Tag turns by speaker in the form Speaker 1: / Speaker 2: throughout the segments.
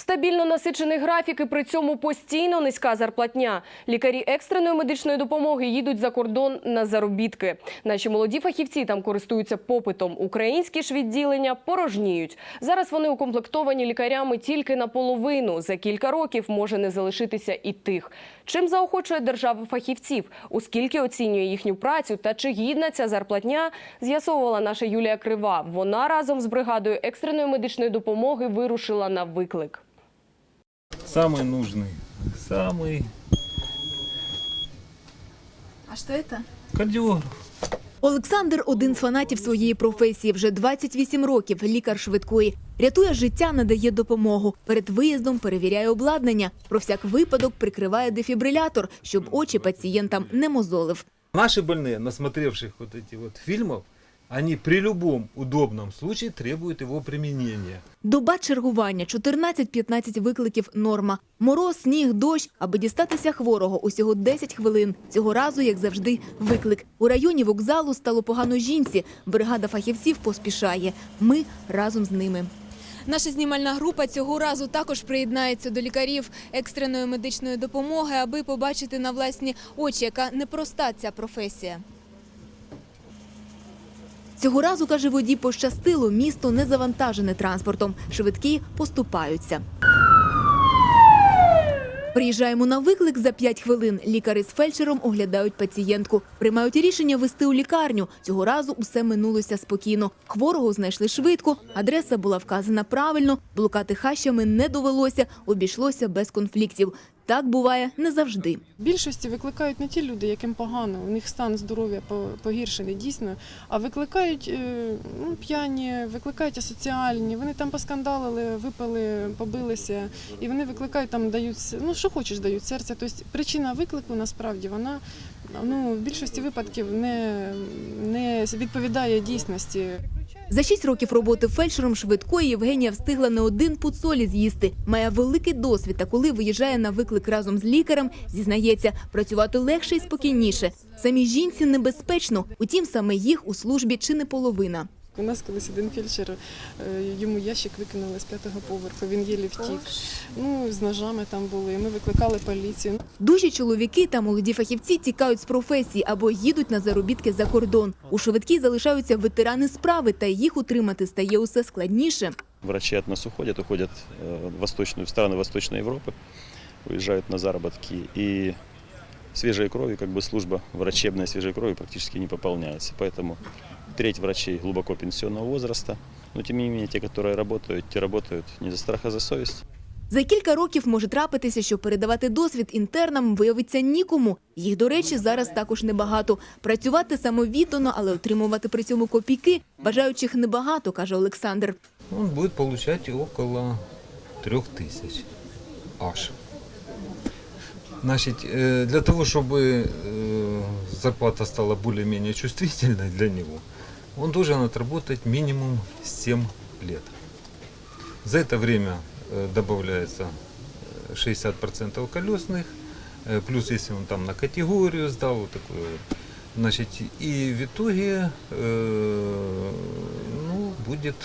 Speaker 1: Стабільно насичений графік і при цьому постійно низька зарплатня. Лікарі екстреної медичної допомоги їдуть за кордон на заробітки. Наші молоді фахівці там користуються попитом. Українські ж відділення порожніють. Зараз вони укомплектовані лікарями тільки наполовину. За кілька років може не залишитися і тих. Чим заохочує держава фахівців? У скільки оцінює їхню працю та чи гідна ця зарплатня? З'ясовувала наша Юлія Крива. Вона разом з бригадою екстреної медичної допомоги вирушила на виклик.
Speaker 2: Самый нужный, самый
Speaker 3: А что это?
Speaker 2: кардиограф.
Speaker 4: Олександр один з фанатів своєї професії. Вже 28 років лікар швидкої. Рятує життя, надає допомогу. Перед виїздом перевіряє обладнання. Про всяк випадок прикриває дефібрилятор, щоб очі пацієнтам не мозолив.
Speaker 2: Наши больные, насмотревших вот эти вот фильмов, они при любом удобном случае требуют его применения.
Speaker 4: Доба чергування 14-15 викликів норма. Мороз, сніг, дощ. Аби дістатися хворого усього 10 хвилин. Цього разу, як завжди, виклик. У районі вокзалу стало погано жінці. Бригада фахівців поспішає. Ми разом з ними. Наша знімальна група цього разу також приєднається до лікарів екстреної медичної допомоги, аби побачити на власні очі, яка непроста ця професія. Цього разу, каже водій, пощастило, місто не завантажене транспортом. Швидкі поступаються. Приїжджаємо на виклик за 5 хвилин. Лікари з фельдшером оглядають пацієнтку. Приймають рішення вести у лікарню. Цього разу усе минулося спокійно. Хворого знайшли швидко, адреса була вказана правильно, блукати хащами не довелося, обійшлося без конфліктів. Так буває не завжди.
Speaker 5: Більшості викликають не ті люди, яким погано, у них стан здоров'я по- погіршений дійсно, а викликають е, ну, п'яні, викликають асоціальні, вони там поскандалили, випили, побилися, і вони викликають там, дають ну що хочеш, дають серця. Тобто причина виклику насправді вона ну, в більшості випадків не, не відповідає дійсності.
Speaker 4: За шість років роботи фельдшером швидкої Євгенія встигла не один пуд солі з'їсти. Має великий досвід, та коли виїжджає на виклик разом з лікарем, зізнається, працювати легше і спокійніше. Самій жінці небезпечно, утім, саме їх у службі чи не половина.
Speaker 5: У нас колись один фельдшер, е, йому ящик викинули з п'ятого поверху, він єлі втік. Ну, з ножами там були, ми викликали поліцію.
Speaker 4: Дужі чоловіки та молоді фахівці тікають з професії або їдуть на заробітки за кордон. У швидкій залишаються ветерани справи, та їх утримати стає усе складніше.
Speaker 6: Врачи от нас уходят, уходят э, в, восточную, в страны Восточной Европы, уезжают на заработки. И свежей крови, как бы служба врачебной свежей крови практически не пополняется. Поэтому треть врачей глубоко пенсионного возраста. Но тем не менее, те, которые работают, те работают не за страх, а за совесть.
Speaker 4: За кілька років може трапитися, що передавати досвід інтернам виявиться нікому. Їх, до речі, зараз також небагато. Працювати самовіддано, але отримувати при цьому копійки бажаючих небагато, каже Олександр.
Speaker 2: Он будет получать около трех тысяч аж. Значит, э, для того, чтобы э, зарплата стала более-менее чувствительной для него, Он должен отработать минимум 7 лет. За это время э, добавляется э, 60% колесных, э, плюс если он там на категорию сдал, вот такой вот. Значит, и в итоге э, ну, будет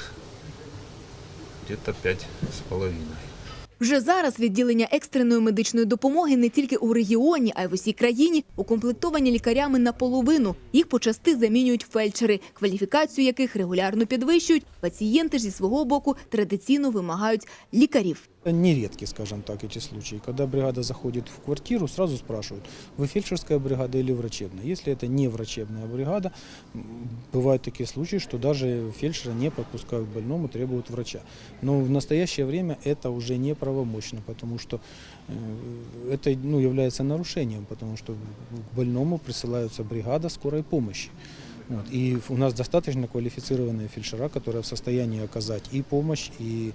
Speaker 2: где-то пять с половиной.
Speaker 4: Вже зараз відділення екстреної медичної допомоги не тільки у регіоні, а й в усій країні укомплектовані лікарями наполовину. Їх почасти замінюють фельдшери, кваліфікацію яких регулярно підвищують. Пацієнти ж зі свого боку традиційно вимагають лікарів.
Speaker 7: Нередки, скажем так, эти случаи. Когда бригада заходит в квартиру, сразу спрашивают, вы фельдшерская бригада или врачебная. Если это не врачебная бригада, м, бывают такие случаи, что даже фельдшера не подпускают к больному, требуют врача. Но в настоящее время это уже не правомочно, потому что э, это ну, является нарушением, потому что к больному присылается бригада скорой помощи. Вот. И у нас достаточно квалифицированные фельдшера, которые в состоянии оказать и помощь, и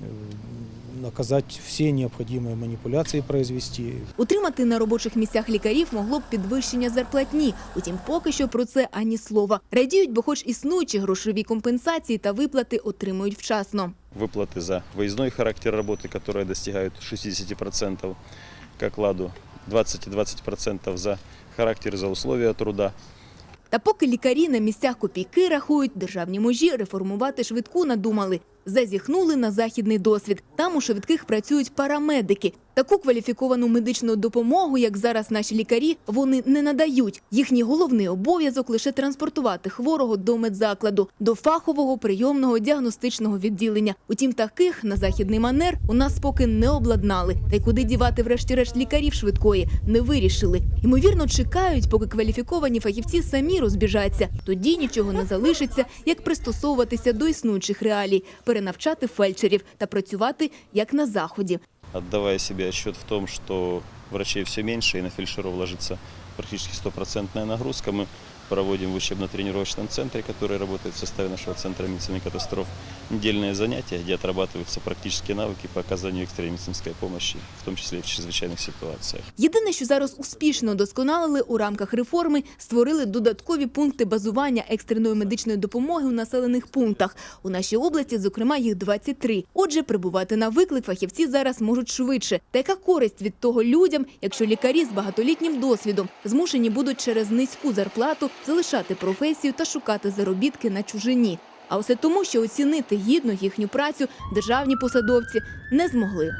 Speaker 7: э, оказать все необходимые манипуляции произвести.
Speaker 4: Утримати на робочих місцях лікарів могло б підвищення зарплатні. Утім, поки що про це ані слова. Радіють, бо хоч існуючі грошові компенсації та виплати отримують вчасно.
Speaker 6: Выплаты за выездной характер работы, которые достигают 60% к окладу, 20-20% за характер, за условия труда.
Speaker 4: Та поки лікарі на місцях копійки рахують, державні мужі реформувати швидку надумали. зазіхнули на західний досвід. Там у швидких працюють парамедики. Таку кваліфіковану медичну допомогу, як зараз наші лікарі, вони не надають. Їхній головний обов'язок лише транспортувати хворого до медзакладу, до фахового прийомного діагностичного відділення. Утім, таких на західний манер у нас поки не обладнали. Та й куди дівати, врешті-решт, лікарів швидкої не вирішили. Ймовірно, чекають, поки кваліфіковані фахівці самі розбіжаться. Тоді нічого не залишиться, як пристосовуватися до існуючих реалій, перенавчати фельдшерів та працювати як на заході.
Speaker 6: Отдавая себе отчет в том, что врачей все меньше и на фельдшеров ложится практически стопроцентная нагрузка, мы проводим в учебно-тренировочном центре, который работает в составе нашего центра медицины катастроф, недельные занятия, где отрабатываются практические навыки по оказанию экстренной медицинской помощи, в том числе и в чрезвычайных ситуациях.
Speaker 4: Єдине, що зараз успішно досконалили у рамках реформи, створили додаткові пункти базування екстреної медичної допомоги у населених пунктах. У нашій області, зокрема, їх 23. Отже, прибувати на виклик фахівці зараз можуть швидше. Та яка користь від того людям, якщо лікарі з багатолітнім досвідом змушені будуть через низьку зарплату залишати професію та шукати заробітки на чужині? А усе тому, що оцінити гідно їхню працю державні посадовці не змогли.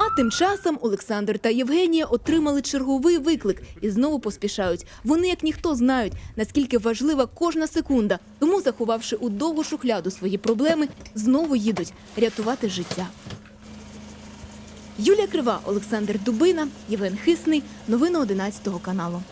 Speaker 4: А тим часом Олександр та Євгенія отримали черговий виклик і знову поспішають. Вони, як ніхто, знають, наскільки важлива кожна секунда. Тому, заховавши у довгу шухляду свої проблеми, знову їдуть рятувати життя. Юлія Крива, Олександр Дубина, Євген Хисний. Новини 11 каналу.